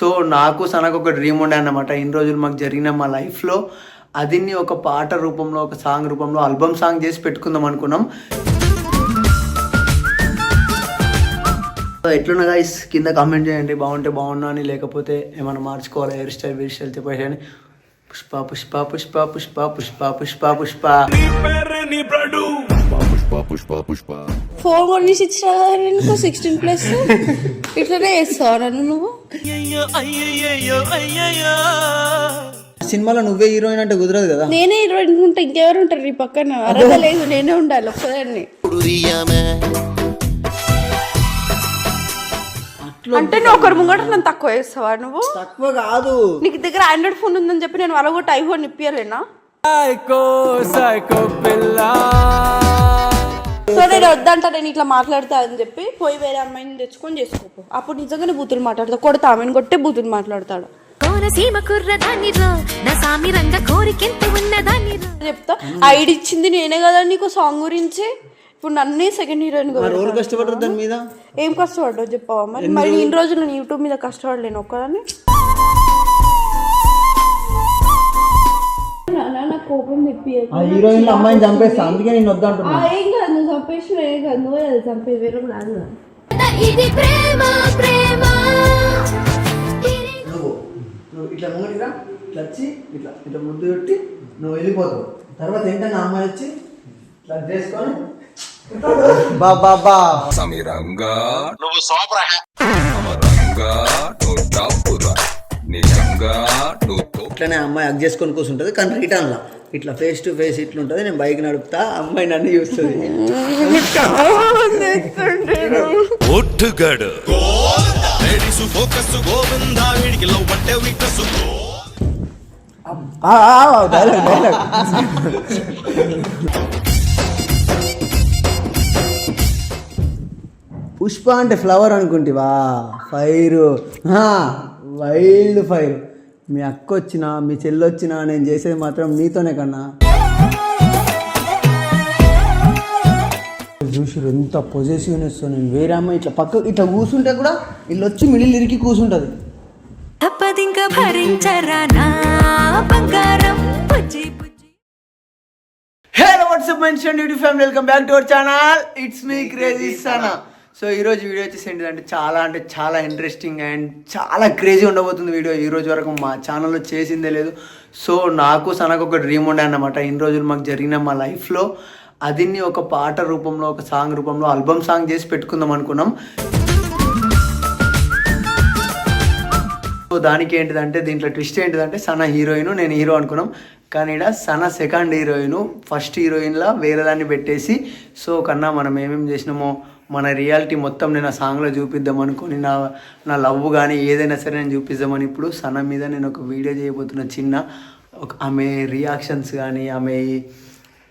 So నాకు సనకు ఒక dream ఉండే అన్నమాట. ఇన్ని రోజులు మాకు జరిగిన మా లైఫ్లో అదిని ఒక పాట రూపంలో ఒక సాంగ్ రూపంలో ఆల్బమ్ సాంగ్ చేసి పెట్టుకుందాం అనుకున్నాం. ఎట్లున్నా గైస్ కింద కామెంట్ చేయండి. బాగుంటే బాగున్నా అని లేకపోతే ఏమైనా మార్చుకోవాలి? హెయిర్ స్టైల్ హెయిర్ స్టైల్ చెప్పేసి పుష్ప పుష్ప పుష్ప పుష్ప పుష్ప పుష్ప పుష్ప. పుష్ప పుష్ప పుష్ప ఫోన్ కొనేసి ఇచ్చిన సిక్స్టీన్ ప్లస్ ఇట్లనే చేస్తావు నువ్వు? సినిమాలో నువ్వే హీరోయిన్ అంటే కుదరదు కదా? నేనే ఇరవై ఉంటే ఇంకెవరు ఉంటారు నీ పక్కన? అర్హత లేదు నేనే ఉండాలి ఒక్కదాన్ని. అంటే నువ్వు ఒకరి ముంగట నన్ను తక్కువ చేస్తావా నువ్వు? తక్కువ కాదు. నీకు దగ్గర ఆండ్రాయిడ్ ఫోన్ ఉందని చెప్పి నేను వాళ్ళగొట్టి ఐఫోన్ ఇప్పియలేనా? సో నేను వద్దంటా నేను ఇట్లా మాట్లాడతా అని చెప్పి పోయి వేరే అమ్మాయిని తెచ్చుకొని చేసుకోపో అప్పుడు నిజంగానే బూతులు మాట్లాడతా. కొడతా ఆమెను కొట్టే బూతులు మాట్లాడతాడు. కోనసీమ కుర్రదాన్ని రో. నా సామి రంగ కోరికెంత ఉన్నదాన్ని రో. చెప్తా ఐడి ఇచ్చింది నేనే కదా నీకు సాంగ్ గురించి. ఇప్పుడు నన్నే సెకండ్ హీరోయిన్ ఎవరు కష్టపడరు దాని మీద? ఏం కష్టపడ్డావు చెప్పవా మరి? మరి ఇన్ని రోజులు నేను యూట్యూబ్ మీద కష్టపడలేను ఒక్కదాన్ని. ఆ హీరోయిన్ అమ్మాయిని చంపేస్తా అందుకే నేను వద్దంటున్నా. ఏం కాదు నువ్వు చంపేసిన ఏం కాదు నువ్వే అది చంపేది వేరే. ఇది ప్రేమ ప్రేమ. నువ్వు నువ్వు ఇట్లా ముంగటిరా ఇట్లా వచ్చి ఇట్లా ఇట్లా ముద్దు పెట్టి నువ్వు వెళ్ళిపోతావు. తర్వాత ఏంటన్నా అమ్మాయి వచ్చి ఇట్లా చేసుకొని బాబా సమీరంగా నువ్వు సోపరా. సమరంగా నువ్వు తో- ఇట్లనే అమ్మాయి హగ్ చేసుకొని కూర్చుంటుంది కానీ రిటర్న్లో ఇట్లా ఫేస్ టు ఫేస్ ఇట్లుంటుంది నేను బైక్ నడుపుతా అమ్మాయి నన్ను చూస్తుంది. ఒట్టుగాడు. డైలాగ్ డైలాగ్ పుష్ప అంటే ఫ్లవర్ అనుకుంటివా? ఫైర్ వైల్డ్ ఫైర్ మీ అక్క వచ్చినా మీ చెల్లి వచ్చినా నేను చేసేది మాత్రం నీతోనే కన్నా. చూసిరు ఎంత పొజెసివ్నెస్ నేను వేరే అమ్మాయి ఇట్లా పక్క ఇట్లా కూర్చుంటే కూడా వీళ్ళు వచ్చి మిడిల్ ఇరికి కూర్చుంటుంది తప్పదింక భరించరా నా బంగారం? Hello WhatsApp mention YouTube family welcome back to our channel it's me crazy Sana so ఈరోజు వీడియో వచ్చేసి ఏంటిదంటే చాలా అంటే చాలా ఇంట్రెస్టింగ్ అండ్ చాలా క్రేజీ ఉండబోతుంది వీడియో. ఈ రోజు వరకు మా ఛానల్లో చేసిందే లేదు. సో నాకు సనకు ఒక డ్రీమ్ ఉండే అన్నమాట. ఇన్ని రోజులు మాకు జరిగిన మా లైఫ్లో అదిని ఒక పాట రూపంలో ఒక సాంగ్ రూపంలో ఆల్బమ్ సాంగ్ చేసి పెట్టుకుందాం అనుకున్నాం. సో దానికి ఏంటిదంటే దీంట్లో ట్విస్ట్ ఏంటిదంటే సన హీరోయిన్ నేను హీరో అనుకున్నాం. కానీ ఇక్కడ సన సెకండ్ హీరోయిన్ ఫస్ట్ హీరోయిన్లా వేరే దాన్ని పెట్టేసి సో కన్నా మనం ఏమేమి చేసినామో మన రియాలిటీ మొత్తం నేను ఆ సాంగ్లో చూపిద్దాం అనుకొని నా నా లవ్ కానీ ఏదైనా సరే నేను చూపిద్దామని ఇప్పుడు సన మీద నేను ఒక వీడియో చేయబోతున్నా చిన్న ఒక ఆమె రియాక్షన్స్ కానీ ఆమె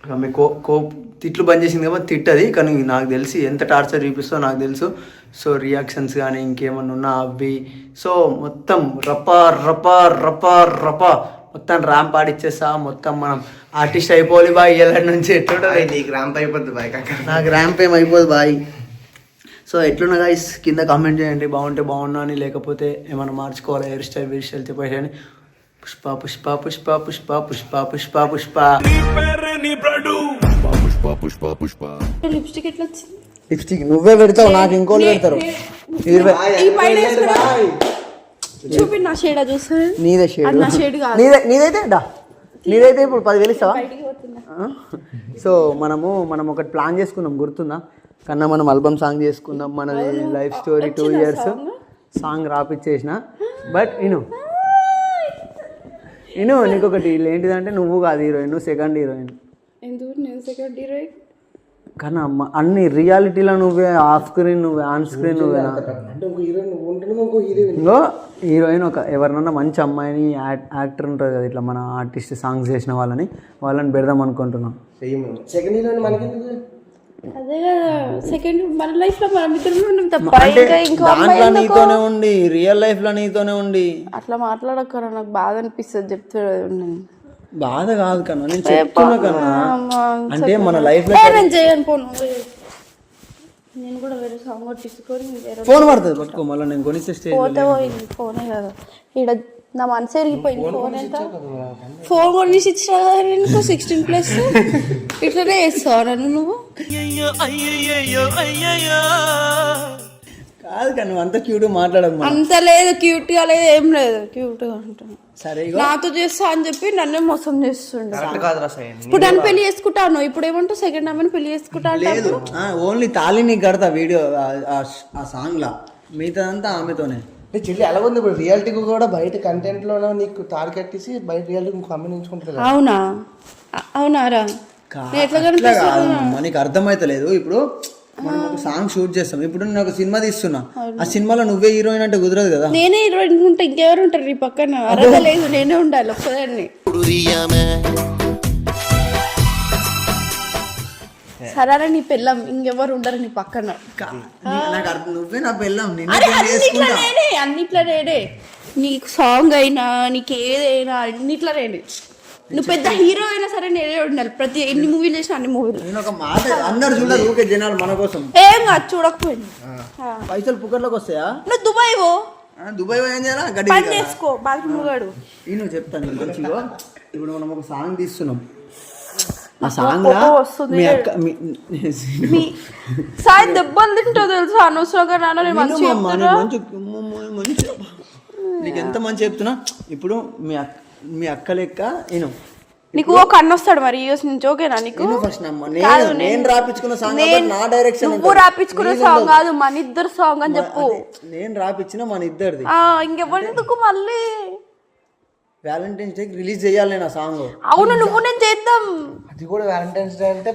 ఆమె కో కో తిట్లు బంద్ చేసింది కాబట్టి తిట్టది. కానీ నాకు తెలిసి ఎంత టార్చర్ చూపిస్తో నాకు తెలుసు. సో రియాక్షన్స్ కానీ ఇంకేమన్నా ఉన్నా అవి. సో మొత్తం రప రప రప రప మొత్తం ర్యాంప్ ఆడిచ్చేస్తా. మొత్తం మనం ఆర్టిస్ట్ అయిపోవాలి బాయ్. ఎల్లడి నుంచి ఎట్లుంటుంది? నీకు ర్యాంప్ అయిపోద్ది బాయ్ నాకు ర్యాంప్ ఏం అయిపోదు బాయ్. సో ఎట్లున్నా గైస్ కింద కామెంట్ చేయండి బాగుంటే బాగున్నా అని లేకపోతే ఏమైనా మార్చుకోవాలి హెయిర్ స్టైల్ హెయిర్ స్టైల్ చెప్పేసి అని పుష్ప పుష్ప పుష్ప పుష్ప పుష్ప పుష్ప పుష్ప పుష్ప. పుష్ప పుష్ప లిప్స్టిక్ ఎట్లా వచ్చింది లిప్స్టిక్ నువ్వే పెడతావు నాకు ఇంకోళ్ళు పెడతారు. చూపి నా షేడా చూస్తాను నీదే షేడ్ నా షేడ్ కాదు. నీదే నీదైతే డా? నీదైతే ఇప్పుడు పదివేలు ఇస్తావా? సో మనము మనం ఒకటి ప్లాన్ చేసుకున్నాం గుర్తుందా? కన్నా మనం ఆల్బమ్ సాంగ్ చేసుకుందాం మనది life story two years song రాపిచ్చేసిన. But ఇను ఇను నీకు ఒకటి ఏంటిదంటే నువ్వు కాదు హీరోయిన్ నువ్వు సెకండ్ హీరోయిన్. కానీ అమ్మ అన్ని రియాలిటీలో నువ్వే ఆఫ్ స్క్రీన్ నువ్వే ఆన్ స్క్రీన్ నువ్వేనా? ఇంకో హీరోయిన్. ఒక ఎవరినన్నా మంచి అమ్మాయిని యాక్టర్ ఉంటుంది కదా ఇట్లా మన ఆర్టిస్ట్ సాంగ్స్ చేసిన వాళ్ళని వాళ్ళని పెడదాం అనుకుంటున్నాం. సెకండ్ హీరోయిన్ మనకెందుకు? అదే కదా. సెకండ్ మన లైఫ్లో మనం ఉన్నాం తప్ప ఇంకా ఇంకో అమ్మాయి దాంట్లో ఎందుకు? నీతోనే ఉండి రియల్ లైఫ్లో నీతోనే ఉండి. అట్లా మాట్లాడక్కరా నాకు బాధ అనిపిస్తుంది చెప్తాడు బాధ కాదు కన్నా నేను చెప్తున్నా కన్నా. అంటే మన లైఫ్లో నేను చేయను పోను నేను కూడా వేరే సాంగ్ కొట్టించుకొని వేరే ఫోన్ పడుతుంది పట్టుకో మళ్ళీ నేను కొనిస్తే స్టేజ్ పోతే పోయింది ఫోనే కదా. ఇక్కడ నా మనసు ఎరిగిపోయింది. ఫోన్ ఎంత? ఫోన్ కొనిసి ఇచ్చిన కదా నీకు సిక్స్టీన్ ప్లస్ ఇట్లనే వేస్తావు నన్ను నువ్వు? కాదు కానీ నువ్వు అంత క్యూట్ మాట్లాడకు మనం. అంత లేదు క్యూట్గా లేదు ఏం లేదు. క్యూట్గా అంటున్నా సరే ఇగో. నాతో చేస్తా అని చెప్పి నన్నే మోసం చేస్తుండే. ఇప్పుడు నన్ను పెళ్ళి చేసుకుంటాను ఇప్పుడు ఏమంటావు? సెకండ్ ఆమెను పెళ్ళి చేసుకుంటా లేదు. ఓన్లీ తాళి నీకు కడతా వీడియో ఆ సాంగ్ లా. మిగతాదంతా ఆమెతోనే. అంటే చెల్లి ఎలా ఉంది ఇప్పుడు? రియాలిటీకి కూడా బయట కంటెంట్లో నీకు తాడు కట్టేసి బయట రియాలిటీ కమ్యూనించుకుంటుంది అవునా? అ- అవునారా కా- నేను ఎట్లా అట్లా కనిపిస్తున్నా కాదు అమ్మ, నీకు అర్థమైతలేదు. ఇప్పుడు మనం ఒక సాంగ్ షూట్ చేస్తాం. ఇప్పుడు నేను ఒక సినిమా తీస్తున్నా. ఆ సినిమాలో నువ్వే హీరోయిన్ అంటే కుదరదు కదా. నేనే ఇరవై ఉంటే ఇంకెవరు ఉంటారు నీ పక్కన? అర్హత లేదు నేనే ఉండాలి ఒక్కదాన్ని. సరే నీ పిల్లం ఇంకెవరు ఉండరు నీ పక్కన. నాకు అర్థం నువ్వే నా పెళ్ళాం. అన్నిట్లో చేసుకుంటా. నేనే అన్నిట్లో నేనే. నీకు సాంగ్ అయినా నీకు ఏదైనా అన్నిట్లో నేనే. నువ్వు పెద్ద హీరో అయినా సరే నేనే ఉండాలి. ప్రతి ఎన్ని మూవీలు చేసినా అన్ని మూవీలు నేను ఒక మాట అందరు చూడరు ఊకే జనాలు మన కోసం. ఏం కాదు చూడకపోయింది. పైసలు పుక్కర్లోకి వస్తాయా? నువ్వు దుబాయ్ పో. ఆ, దుబాయ్ ఏం చేయాలా? పని దిగాలా? చేసుకో బాత్రూమ్ గాడు నేను చెప్తాను మంచిగా. ఇప్పుడు మనం ఒక సాంగ్ తీస్తున్నాం. ఆ సాంగ్ వస్తుంది. సాయి దెబ్బలు తింటో తెలుసా? అనవసరంగా నాన్న నేను మంచి నీకు ఎంత మంచి చెప్తున్నా? ఇప్పుడు మీ అక్క మీ అక్క లెక్క నేను నీకు ఒక అన్న వస్తాడు మరి యూఎస్ నుంచి ఓకేనా నీకు? నేను రాపించుకున్న సాంగ్ నా డైరెక్షన్ నువ్వు రాపించుకున్న సాంగ్ కాదు మన ఇద్దరు సాంగ్ అని చెప్పు. నేను రాపించిన మన ఇద్దరిది. ఆ ఇంకెవరెందుకు మళ్ళీ? వ్యాలంటైన్స్ డే రిలీజ్ చేయాలి నేను ఆ సాంగ్ అవును నువ్వు నేను చేద్దాం. అది కూడా వ్యాలంటైన్స్ డే అంటే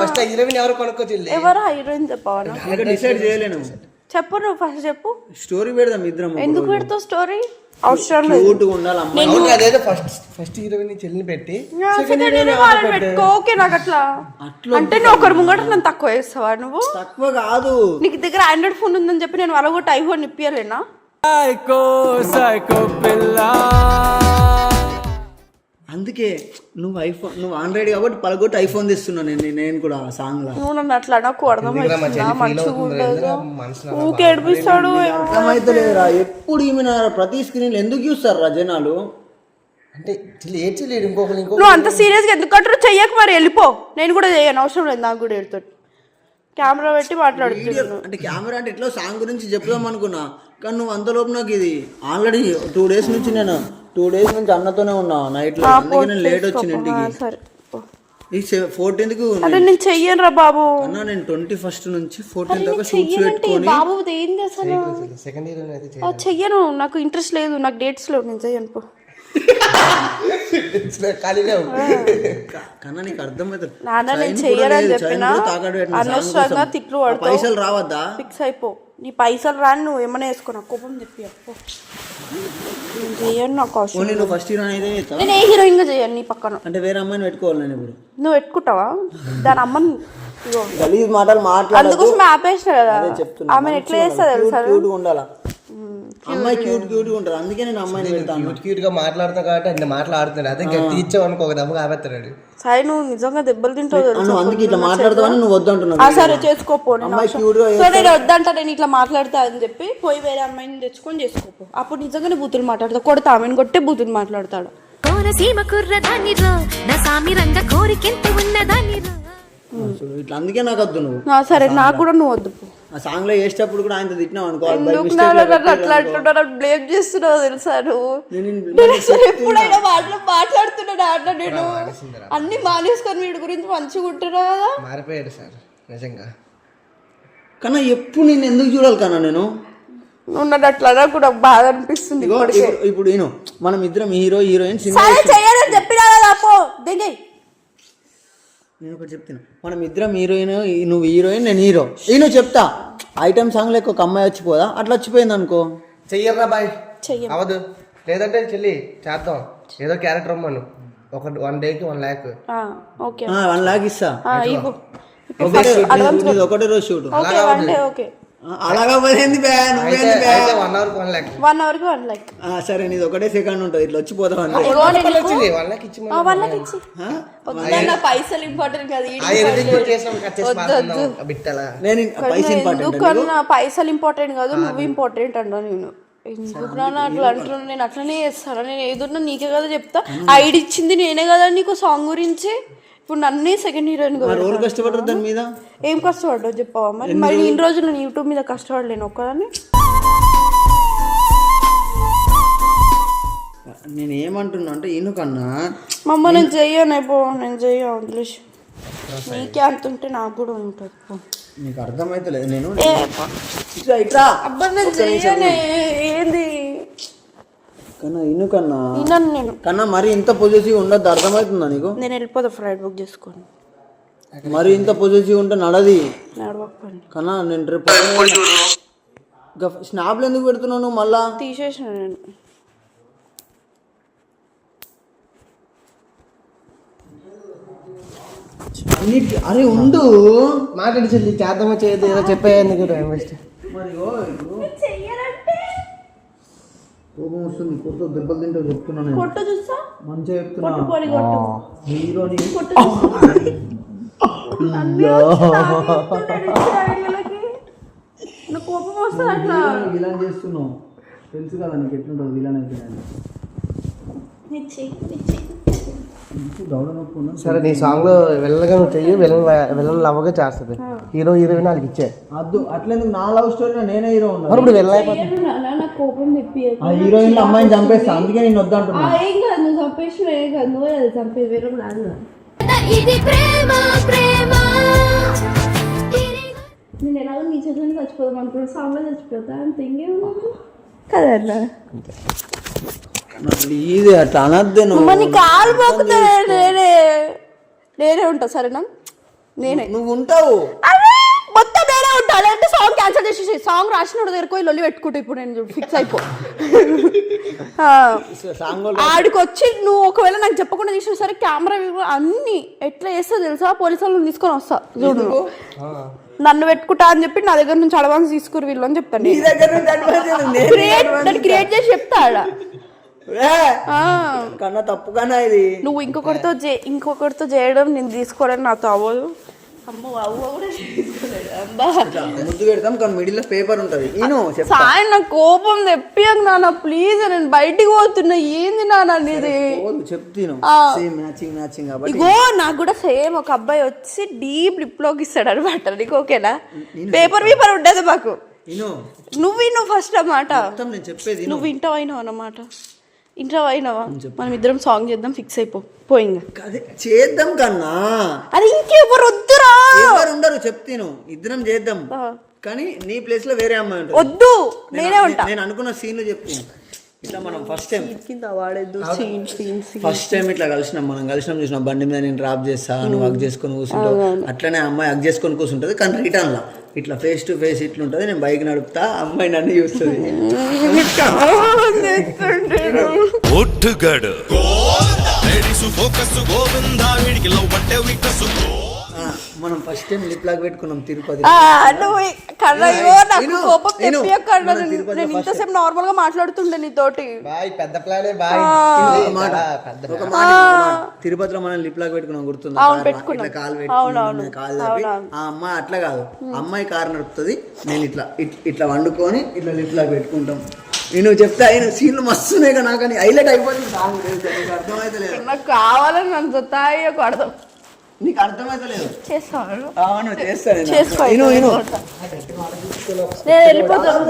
ఫస్ట్ హీరోయిన్ ఎవరు కొనుక్కో చెల్లి ఎవరు హీరోయిన్ చెప్పవా? ఇంకా డిసైడ్ చేయలేను చెప్పు నువ్వు ఫస్ట్ చెప్పు. స్టోరీ పెడదాం ఇద్దరం ఎందుకు పెడతావు స్టోరీ అవసరం లేదు. ఉండాలి అదేదో ఫస్ట్ ఫస్ట్ హీరోయిన్ చెల్లిని పెట్టి పెట్టుకో. ఓకే నాకు అట్లా. అంటే నువ్వు ఒకరి ముంగట నన్ను తక్కువ చేస్తావా నువ్వు? తక్కువ కాదు. నీకు దగ్గర ఆండ్రాయిడ్ ఫోన్ ఉందని చెప్పి నేను వాళ్ళ కూడా ఐఫోన్ ఇప్పియలేనా అందుకే నువ్వు ఐఫోన్ నువ్వు ఆండ్రాయిడ్ కాబట్టి పలగొట్టి ఐఫోన్ తీస్తున్నా నేను నేను కూడా ఆ సాంగ్ లా. నువ్వు నన్ను అట్లా నాకు ఊకే ఏడిపిస్తాడు. అర్థమైతలేదురా ఎప్పుడు ఈమె నా ప్రతి స్క్రీన్ ఎందుకు చూస్తారు రా జనాలు? అంటే చెల్లి ఏ చెల్లి ఇంకొకరు ఇంకో నువ్వు అంత సీరియస్గా ఎందుకు అంటారు చెయ్యకు మరి వెళ్ళిపో. నేను కూడా చేయను అవసరం లేదు నాకు కూడా వెళ్తాడు కెమెరా పెట్టి మాట్లాడుతున్నాను. అంటే కెమెరా అంటే ఎట్లా? సాంగ్ గురించి చెప్దాం అనుకున్నా. కానీ నువ్వు అంతలోపు నాకు ఇది ఆల్రెడీ టూ డేస్ నుంచి నేను టూ డేస్ నుంచి అన్నతోనే ఉన్నా నైట్లో? అందుకే నేను లేట్ వచ్చిన ఇంటికి. సరే. ఈ ఫోర్టీన్త్కు నేను చెయ్యను రా బాబు. అన్నా నేను ట్వంటీ ఫస్ట్ నుంచి ఫోర్టీన్త్ దాకా షూట్స్ పెట్టుకొని బాబు ఏంది అసలు? సెకండ్ హీరోయిన్ అయితే చెయ్యను. నాకు ఇంట్రెస్ట్ లేదు. నాకు డేట్స్ లేవు. నేను చెయ్యను పో. కన్నా నీకు అర్థమవుతుంది నాన్న నేను చెయ్యనని చెప్పినా అనవసరంగా. తిట్లు పడతావు. పైసలు రావద్దా? ఫిక్స్ అయిపో. నీ పైసలు రాని నువ్వు ఏమైనా వేసుకో నాకు కోపం చెప్పి చెయ్యను నాకు అవసరం నువ్వు ఫస్ట్ హీరోయిన్ అయితే చేస్తావా? నేను ఏ హీరోయిన్గా చేయను నీ పక్కన. అంటే వేరే అమ్మాయిని పెట్టుకోవాలి నేను ఇప్పుడు. నువ్వు పెట్టుకుంటావా? దాని అమ్మని ఇగో. గలీజ్ మాటలు మాట్లాడదు అందుకోసం ఆపేసిన కదా. చెప్తున్నా. ఆమె ఎట్లా చేస్తా తెలుసా? క్యూట్ ఉండాలా? అమ్మాయి క్యూట్ క్యూట్ ఉంటారు. అందుకే నేను అమ్మాయిని పెడతాను. క్యూట్ క్యూట్గా మాట్లాడుతా కాబట్టి అన్ని మాట్లాడుతున్నాడు. అదే గట్టి ఇచ్చావు అనుకో ఒక దమ్ము కాబెత్తాడు సాయి నువ్వు నిజంగా దెబ్బలు తింటావు అందుకే ఇట్లా మాట్లాడతావని నువ్వు వద్దంటున్నావు ఆ సరే చేసుకోపో అమ్మాయి cute గా సో నేను వద్దంటా నేను ఇట్లా మాట్లాడతా అని చెప్పి పోయి వేరే అమ్మాయిని తెచ్చుకొని చేసుకోపో. అప్పుడు నిజంగానే బూతులు మాట్లాడతా కొడతా ఆమెను కొట్టే బూతులు మాట్లాడతాడు. కోనసీమ కుర్రదాని రో నా సామి రంగ కోరికెంత ఉన్నదాని రో ఇట్లా అందుకే నాకు వద్దు నువ్వు. ఆ, సరే నాకు కూడా నువ్వు వద్దు పో. ఆ సాంగ్లో వేసేటప్పుడు కూడా ఆయన తిట్టినావు అనుకో అట్లా. అంటున్నావు? బ్లేమ్ చేస్తున్నావు తెలుసా నువ్వు? ఎప్పుడైనా మాట్లా మాట్లాడుతున్నా అన్న నేను. అన్ని మానేసుకొని వీడి గురించి మంచిగా ఉంటున్నా కదా. మారిపోయాడు సార్ నిజంగా. కన్నా ఎప్పుడు నేను ఎందుకు చూడాలి కన్నా నేను? నన్ను అట్లా నాకు బాధ అనిపిస్తుంది. ఇప్పుడు నేను మనం ఇద్దరం హీరో హీరోయిన్ సినిమా చెప్పినా కదా పో దిగి. నేను ఒకటి చెప్తున్నా. మనం ఇద్దరం హీరోయిన్ నువ్వు హీరోయిన్ నేను హీరో. ఈ నువ్వు చెప్తా ఐటమ్ సాంగ్ లెక్క ఒక అమ్మాయి వచ్చిపోదా? అట్లా వచ్చిపోయింది అనుకో. చెయ్యర్రా బాయ్. చెయ్యం అవదు లేదంటే చెల్లి చేద్దాం. ఏదో క్యారెక్టర్ అమ్మను ఒక వన్ డేకి వన్ ల్యాక్ ఆ, ఓకే. వన్ లాక్ ఇస్తా. ఒకటే రోజు షూట్. ఓకే. వన్ అలాగా one hour one lakh one like ఆ, సరే నీది ఒకటే సెకండ్ ఉంటుంది ఇట్లా వచ్చిపోతావు అంతే వచ్చింది వన్ ల్యాక్ ఇచ్చి ఆ, వన్ లైక్ ఇచ్చి. ఆ? వద్దన్న పైసలు ఇంపార్టెంట్ కాదు పైసలు ఇంపార్టెంట్ ఎందుకన్నా పైసలు ఇంపార్టెంట్ కాదు నువ్వు ఇంపార్టెంట్ అన్నా నేను. ఎందుకు అట్లా అంటున్నా నేను అట్లనే చేస్తాను? నేను ఏదున్నా నీకే కదా చెప్తా. ఐడి ఇచ్చింది నేనే కదా నీకు సాంగ్ గురించి? ఇప్పుడు నన్నే సెకండ్ హీరోయిన్ రోజు కష్టపడరు దాని మీద? ఏం కష్టపడ్డావు చెప్పవా? మరి మరి ఇన్ని రోజులు నేను యూట్యూబ్ మీద కష్టపడలేను ఒక్కదాన్ని? నేను ఏమంటున్నా అంటే ఇనుకన్నా మమ్మ నేను చెయ్యను పో నేను చెయ్య ఇంగ్లీష్ నీకే అంత ఉంటే నాకు కూడా ఉంటుంది పో. నీకు ఇట్లా అబ్బా నేను ఏంది? కన్నా వినను నేను. కన్నా మరి ఇంత పొజిటివ్ ఉండద్దు అర్థమవుతుందా నీకు? నేను వెళ్ళిపోతా ఫ్లైట్ బుక్ చేసుకోండి మరి ఇంత పొజిటివ్ ఉంటే నడది. నడవకపోండి కన్నా నేను రేపు ఇంకా స్నాప్లు ఎందుకు పెడుతున్నావు నువ్వు మళ్ళా? తీసేసిన నేను. అన్నిటికీ అరే ఉండు. మాట్లాడి చెల్లి చేద్దామో చేయదు ఏదో చెప్పే ఎందుకు టైం వేస్ట్ మరి ఓ. కోపం వస్తుంది కొత్త దెబ్బలు తింటే చెప్తున్నా నేను. కొట్టు చూస్తా? మంచిగా చెప్తున్నా. కొట్టు హీరోని కొట్టు. కోపం వస్తుంది అట్లా. విలన్ చేస్తున్నావు. తెలుసు కదా నీకు ఎట్లుంటుంది విలన్ అయితే సరే నీ సాంగ్లో వెళ్ళగా నువ్వు చెయ్యి వెళ్ళని వెళ్ళని లవ్వగా చేస్తుంది. హీరో హీరోయిన్ వాళ్ళకి ఇచ్చే. అద్దు అట్లెందుకు? నా లవ్ స్టోరీ నేనే హీరో మరి ఉన్నా ఇప్పుడు వెళ్ళైపోతుంది నాన్న, కోపం. ఆ హీరోయిన్ అమ్మాయిని చంపేస్తా అందుకే నేను వద్దంటున్నా ఆ, ఏం కాదు నువ్వు చంపేసిన ఏం కాదు నువ్వే అది చంపేది వేరే కాదు. ఇది ప్రేమ ప్రేమ. నేను ఎలాగో నీ చేతిలో చచ్చిపోదాం అనుకున్నా సాంగ్లో చచ్చిపోతా అంత ఇంకేమన్నా కదా అట్లా. ఇది అట్లా అనద్దే నువ్వు. కాలు పోకుతా నేనే నేనే ఉంటా సరేనా? నేనే. నువ్వు ఉంటావు. అరే మొత్తం నేనే ఉంటా. లేదంటే సాంగ్ క్యాన్సిల్ చేసేసి సాంగ్ రాసినోడు దగ్గర పోయి లొల్లి పెట్టుకుంటా ఇప్పుడు నేను ఫిక్స్ అయిపో. ఆడికి వచ్చి నువ్వు ఒకవేళ నాకు చెప్పకుండా తీసిన సరే కెమెరా అన్ని ఎట్లా చేస్తా తెలుసా? పోలీసు వాళ్ళని తీసుకొని వస్తా. చూడు. నువ్వు. నన్ను పెట్టుకుంటా అని చెప్పి నా దగ్గర నుంచి అడ్వాన్స్ తీసుకురు వీళ్ళు అని చెప్తాను క్రియేట్ చేసి చెప్తా ఆడ. కన్నా తప్పు కన్నా ఇది. నువ్వు ఇంకొకరితో చే- ఇంకొకరితో చేయడం నేను తీసుకోవడం నాతో అవ్వదు. అమ్మో అవ్వ కూడా చేసుకోలేదు అబ్బా. ఇట్లా ముద్దు పెడతాం కానీ మిడిల్లో పేపర్ ఉంటది. నేను చెప్తా. సాయం నా కోపం తెప్పియకు నాన్న ప్లీజ్ నేను బయటికి పోతున్నా. ఏంది నాన్న ఇది పోదు, చెప్తాను ఆ. సేమ్ మ్యాచింగ్ మ్యాచింగ్ కాబట్టి. ఇగో నాకు కూడా సేమ్ ఒక అబ్బాయి వచ్చి డీప్ లిప్లోకి ఇస్తాడు అనమాట నీకు ఓకేనా? పేపర్ పేపర్ ఉండదు మాకు. నువ్వు విను ఫస్ట్ అన్నమాట. మొత్తం నేను చెప్పేది. నువ్వు వింటావు అయినావు అన్నమాట. ఇంటావు అయినావా? మనం ఇద్దరం సాంగ్ చేద్దాం ఫిక్స్ అయిపో. పోయింగా అదే చేద్దాం కన్నా. అరే ఇంకెవరు వద్దురా ఎవరు ఉండరు చెప్తాను. ఇద్దరం చేద్దాం. కానీ నీ ప్లేస్లో వేరే అమ్మాయి ఉంటుంది. వద్దు. నేనే ఉంటా. నేను అనుకున్న సీన్లు చెప్తాను. ఇట్లా మనం ఫస్ట్ టైం కింద వాడేద్దు ఫస్ట్ టైం ఇట్లా కలిసినాం మనం కలిసినాం చూసినాం. బండి మీద నేను డ్రాప్ చేస్తా నువ్వు హక్ చేసుకొని కూర్చుంటావు. అట్లనే అమ్మాయి హక్ చేసుకొని కూర్చుంటది కానీ రిటర్న్ లా. ఇట్లా ఫేస్ టు ఫేస్ ఇట్లా ఉంటుంది నేను బైక్ నడుపుతా అమ్మాయి నన్ను చూస్తుంది. ఒట్టుగడు. లేడీస్ ఫోకస్ గోవిందా వీడికి లవ్ అంటే వీకస్ ఆ, మనం ఫస్ట్ టైం లిప్ లాక్ పెట్టుకున్నాం తిరుపతి నాకు కోపం తిరుపతిలో నేను ఇంతసేపు నార్మల్గా మాట్లాడుతుండే నీతోటి. బాయ్ పెద్ద ప్లానే బాయ్. మాట ఒక. తిరుపతిలో మనం లిప్ లాక్ పెట్టుకున్నాం గుర్తుందా అవును? పెట్టుకున్నాం. కాలు. పెట్టుకున్నాం కాలు. ఆ అమ్మాయి అట్లా కాదు. అమ్మాయి కారు నడుపుతుంది. నేను ఇట్లా ఇట్- ఇట్లా వండుకొని ఇట్లా లిప్ లాక్ పెట్టుకుంటాం. నేను చెప్తా ఆయన సీన్లు మస్తున్నాయి కదా నాకు అని హైలైట్ అయిపోతుంది సాంగ్ తెలుసా? నీకు కావాలని నన్ను జొత్తాయి ఒక అర్థం నీకు అర్థమైతలేదు. చేస్తాను అవును చేస్తాను నేను. వెళ్ళిపోతాను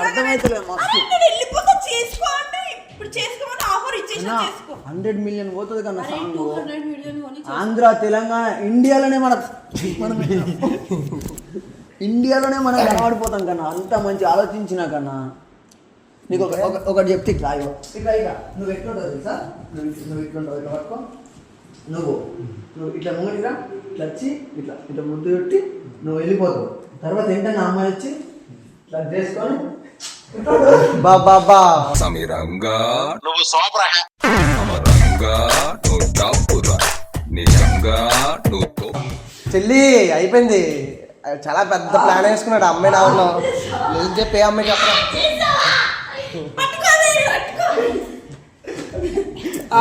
అర్థమైతలేదు మస్తు వెళ్ళిపోతా చేసుకో అంటే ఇప్పుడు చేసుకోమని ఆఫర్ ఇచ్చేసి చేసుకో. హండ్రెడ్ మిలియన్ పోతుంది కన్నా సాంగ్. ఆంధ్ర తెలంగాణ ఇండియాలోనే మన మనం ఇండియాలోనే మనం కనబడిపోతాం కన్నా అంత మంచి ఆలోచించినా కన్నా. నీకు ఒక ఒక- ఒకటి చెప్తే ఇట్లా. ఇట్లా ఇట్లా. నువ్వు ఎట్లుంటావు తెలుసా? నువ్వు ఇట్లా- నువ్వు ఇట్లుంటావు ఇట్లా పట్టుకో. నువ్వు. నువ్వు ఇట్లా ముంగటిరా ఇట్లా వచ్చి ఇట్లా ఇట్లా ముద్దు పెట్టి నువ్వు వెళ్ళిపోతావు. తర్వాత ఏంటన్నా అమ్మాయి వచ్చి ఇట్లా చేసుకొని సమీరంగా నువ్వు నిజంగా నువ్వు చెల్లి అయిపోయింది. చాలా పెద్ద ప్లాన్ వేసుకున్నాడు అమ్మాయి నా ఏం చెప్పి ఏ అమ్మాయి చెప్పరా?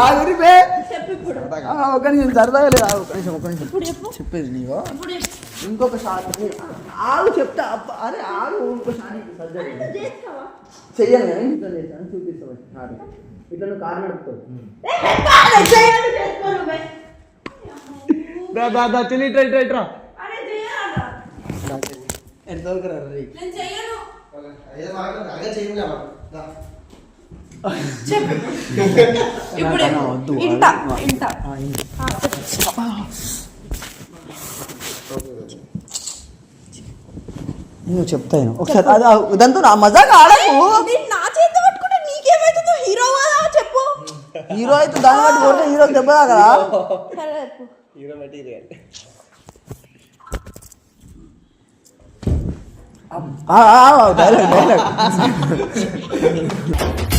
ఆగురి ఒక్క నిమిషం సరదాగా లేదు. ఒక్క నిమిషం ఒక్క నిమిషం. చెప్పేది నీవో? ఇంకొక షాట్ ఆగు చెప్తా. అరే ఆగు ఇంకోసారి సర్జరీ చెయ్యను కానీ ఇట్లా చేస్తాను చూపిస్తాను షాట్ ఇట్లా నువ్వు కారు నడుపుతావు దా దా దా చెల్లి ఇట్రా ఇట్రా ఇట్రా ఎంతవరకు రా. రే చేయలేమా ఇప్పుడు. ఇంట ఇంట నువ్వు చెప్తాను ఒకసారి దాంతో నా మజాగా ఆడకు. నా చేత పట్టుకుంటే నీకేమైతుందో? హీరో కదా చెప్పు. హీరో అయితే దాన్ని బట్టి కొడితే హీరో దెబ్బ కదా చెప్పు. Hero material. Dialogue dialogue.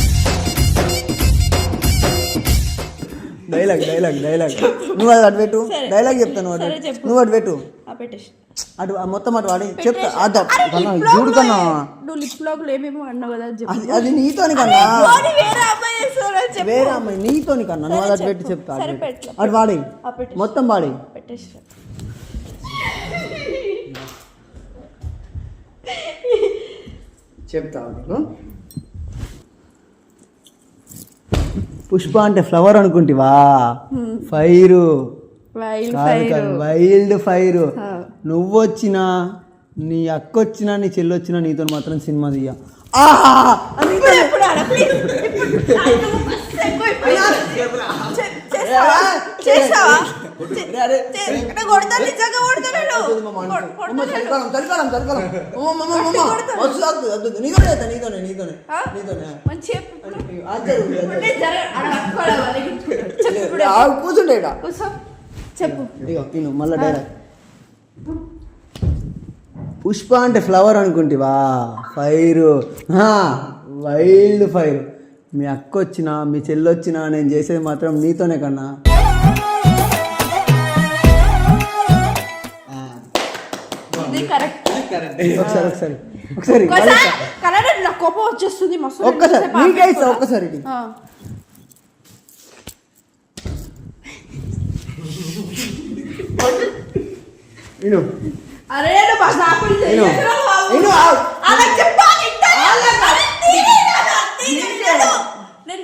Dialogue dialogue dialogue. నువ్వు అది అటు పెట్టు. డైలాగ్ చెప్తాను అటు. నువ్వు అటు పెట్టు. అటు మొత్తం అటు వాడి చెప్తా lock చూడు కన్నా. నువ్వు లిప్ లాక్లో ఏమేమో అన్నావు కదా అది అది అది నీతోని కన్నా. వేరే అమ్మాయి నీతోని కన్నా. నువ్వు అది అటు పెట్టి. చెప్తా సరే అటు వాడి. మొత్తం వాడి. పెట్టేసి. చెప్తా నీకు పుష్ప అంటే ఫ్లవర్ అనుకుంటివా? ఫైరు. Wild fire. నువ్వు వచ్చినా నీ అక్క వచ్చినా నీ చెల్లి వచ్చినా నీతో మాత్రం సినిమా తీయ. ఆహా! అని ఇప్పుడు ఎప్పుడు ఆడ ప్లీజ్ ఇప్పుడు ఆ, నువ్వు మస్తు ఎక్కువైపోయావు. చే- చేస్తావా చేస్తావా చే- చే- అంటే కొడతా నిజంగా కొడతా నేను కొ- కొడతా అమ్మ, నేను. చలికాలం, చలికాలం, చలికాలం. అమ్మ, అమ్మ, అమ్మ, అమ్మ. కొడతా. వద్దు, వద్దు, వద్దు. నీతోనే చేస్తా, నీతోనే నీతోనే ఆ? నీతోనే మంచిగా చెప్పు. నేను మళ్ళా డైలాగ్ పుష్ప అంటే ఫ్లవర్ అనుకుంటివా ఫైర్ వైల్డ్ ఫైర్ మీ అక్క వచ్చినా మీ చెల్లి వచ్చినా నేను చేసేది మాత్రం నీతోనే కన్నా కరెక్ట్ ఒకసారి ఒకసారి. ఒకసారి ఒక్కసారి కరెక్ట్ నాకు కోపం వచ్చేస్తుంది మస్తు ఒక్కసారి నీకే ఇస్తా? ఒక్కసారి అరే నువ్వు. అలా చెప్పాలి. అరే. నేను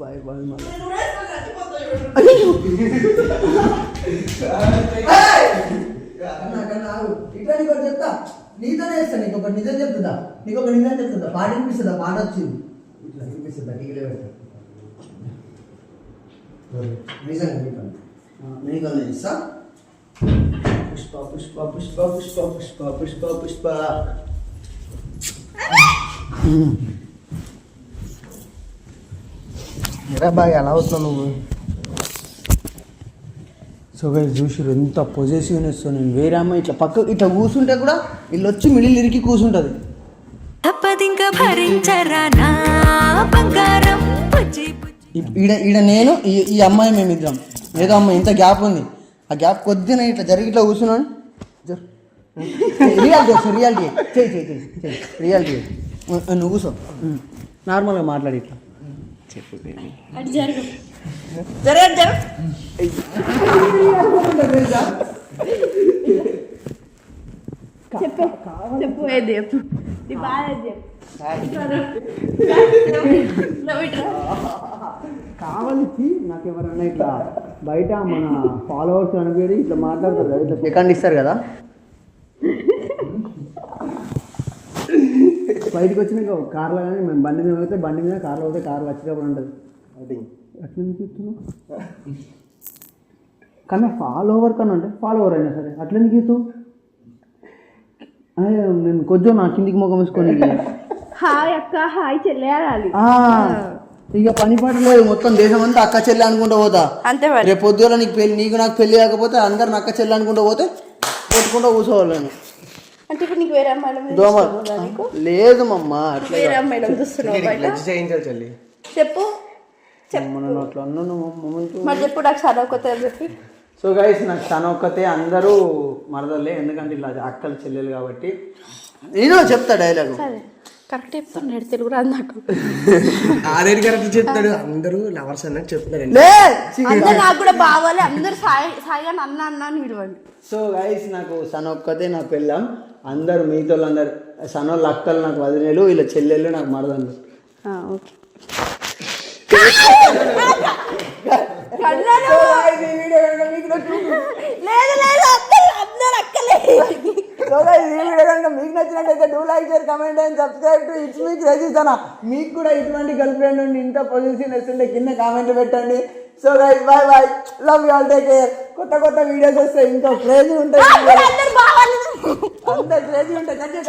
బాయ్ బాయ్ మా ఆగు. ఇట్లా నీకు ఒకటి చెప్తా. నీతోనే చేస్తా నీకు ఒక నిజం చెప్తుందా నీకు ఒక నిజం చెప్తుందా పాట వినిపిస్తుందా? పాట వచ్చింది. ఇట్లా వినిపిస్తుందా? టీవీలో నిజంగా చేస్తా. పుష్ప పుష్ప పుష్ప పుష్ప పుష్ప పుష్ప పుష్ప. ఎరా బాగా ఎలా అవుతున్నావు నువ్వు? సో గైస్ చూసిరు ఎంత పొజెసివ్నెస్ నేను వేరే అమ్మాయి ఇట్లా పక్క ఇట్లా కూర్చుంటే కూడా వీళ్ళు వచ్చి మిడిల్ ఇరికి కూర్చుంటది ఈడ ఈడ నేను ఈ అమ్మాయి మేమిద్దరం. ఏదో అమ్మాయి ఇంత గ్యాప్ ఉంది. ఆ గ్యాప్ కొద్దిగా ఇట్లా జరిగి ఇట్లా కూర్చున్నాను. రియాలిటీ రియాలిటీ చేయి చేయి చేయి చేయి. రియాలిటీ నువ్వు కూర్చో. నార్మల్గా మాట్లాడి ఇట్లా. చెప్పు baby. అటు జరుగు. జరగ జరగ. చెప్పు చెప్పు ఏది చెప్పు. నీ బాధ చెప్పు. నాకు ఎవరన్నా ఇట్లా బయట మన ఫాలోవర్స్ కనిపించి ఇట్లా మాట్లాడతారు కదా ఇట్లా సెకండ్ ఇస్తారు కదా? బయటకు వచ్చినాక కార్లో కానీ మేము బండి మీద పోతే బండి మీద కార్లో పోతే కార్లో వచ్చేటప్పుడు ఉంటుంది అది అట్లా చూస్తున్నావు కన్నా ఫాలోవర్ కన్నా అంటే ఫాలోవర్ అయినా సరే. అట్లా ఎందుకు అదే నేను కొంచెం నా కిందికి ముఖం వేసుకొని హాయ్ అక్క హాయ్ చెల్లేయాలి ఆ, ఇక పని పాట లేదు. మొత్తం దేశం అంతా అక్క చెల్లి అనుకుంటూ పోతా. అంతే రేపు పొద్దున నీకు పెళ్ళి నీకు నాకు పెళ్ళి కాకపోతే అందరు నక్క చెల్లి అనుకుంటూ పోతే కొట్టుకుంటూ కూర్చోవాలను అంటే ఇప్పుడు నీకు వేరే అమ్మాయిల లేదు మమ్మ అట్లా వేరే అమ్మాయిల చేయించాలి చెల్లి చెప్పు. మరి చెప్పు నాకు చదవకొద్ది చెప్పి. సో గైస్ నాకు తన ఒక్కతే. అందరూ మరదలే ఎందుకంటే ఇలా అక్కలు చెల్లెలు కాబట్టి. నేను చెప్తా డైలాగ్ సరే. కరెక్ట్ చెప్తున్నాడు తెలుగు రాదు నాకు. ఆదేది కరెక్ట్ చెప్తాడు. అందరూ లవర్స్ అన్నట్టు చెప్తారు లే అందరు నాకు కూడా బావాలి అందరు సాయి సాయిగా అన్న అన్న అని విడవండి. సో గైస్ నాకు సన ఒక్కతే నా పెళ్ళాం. అందరు మీతో అందరు సనోళ్ళ అక్కలు నాకు వదిలేలు వీళ్ళ చెల్లెళ్ళు నాకు మరదలు. ఓకే. లేదు లేదు అందరు అందరు అక్కలే. సో గైస్ ఈ వీడియో కనుక మీకు నచ్చినట్టయితే do like share comment and subscribe to it's మీకు రజితన మీకు కూడా ఇటువంటి గర్ల్ ఫ్రెండ్ ఉండి ఇంత పొజిషన్ వస్తుంటే కింద కామెంట్లు పెట్టండి. So guys bye bye love you all take care కొత్త కొత్త వీడియోస్ వస్తాయి ఇంకా క్రేజీ ఉంటాయి. అంత క్రేజీ ఉంటాయి.